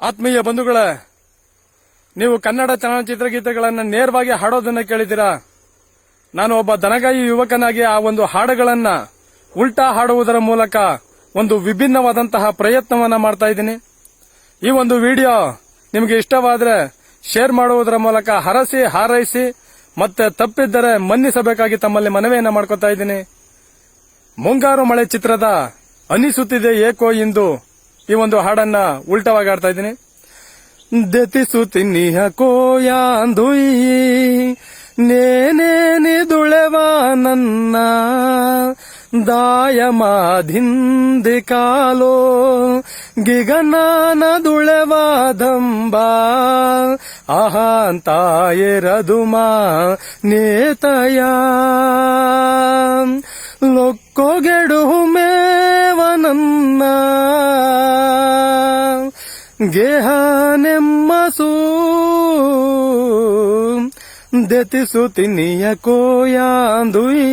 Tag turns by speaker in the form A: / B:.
A: ಆತ್ಮೀಯ ಬಂಧುಗಳೇ, ನೀವು ಕನ್ನಡ ಚಲನಚಿತ್ರ ಗೀತೆಗಳನ್ನು ನೇರವಾಗಿ ಹಾಡೋದನ್ನ ಕೇಳಿದ್ದೀರಾ? ನಾನು ಒಬ್ಬ ದನಗಾಯಿ ಯುವಕನಾಗಿ ಆ ಒಂದು ಹಾಡುಗಳನ್ನ ಉಲ್ಟಾ ಹಾಡುವುದರ ಮೂಲಕ ಒಂದು ವಿಭಿನ್ನವಾದಂತಹ ಪ್ರಯತ್ನವನ್ನ ಮಾಡ್ತಾ ಇದ್ದೀನಿ. ಈ ಒಂದು ವಿಡಿಯೋ ನಿಮಗೆ ಇಷ್ಟವಾದ್ರೆ ಶೇರ್ ಮಾಡುವುದರ ಮೂಲಕ ಹರಸಿ, ಹಾರೈಸಿ, ಮತ್ತೆ ತಪ್ಪಿದ್ದರೆ ಮನ್ನಿಸಬೇಕಾಗಿ ತಮ್ಮಲ್ಲಿ ಮನವಿಯನ್ನ ಮಾಡ್ಕೊತಾ ಇದ್ದೀನಿ. ಮುಂಗಾರು ಮಳೆ ಚಿತ್ರದ ಅನಿಸುತ್ತಿದೆ ಏಕೋ ಇಂದು ಈ ಒಂದು ಹಾಡನ್ನ ಉಲ್ಟವಾಗಿ ಆಡ್ತಾ ಇದ್ದೀನಿ. ದತಿಸುತ್ತೀನಿ ಕೋಯಾಂದುಯಿ ನೇನೇನಿ ದುಳೆವ ನನ್ನ ದಾಯಮಾದಿಂದಿ ಕಾಲೋ, ಗಿಗನಾನ ದುಳೆವಾದಂಬ ಅಹಾಂತಾಯಿರದುಮಾ ನೇತಯ. ಲೊಕ್ಕೊಗೆಡು ಗೇಹನೆಮ್ಮಸು ದೆತಿಸುತ್ತಿನಿಯ ಕೋಯಾಂದುಯಿ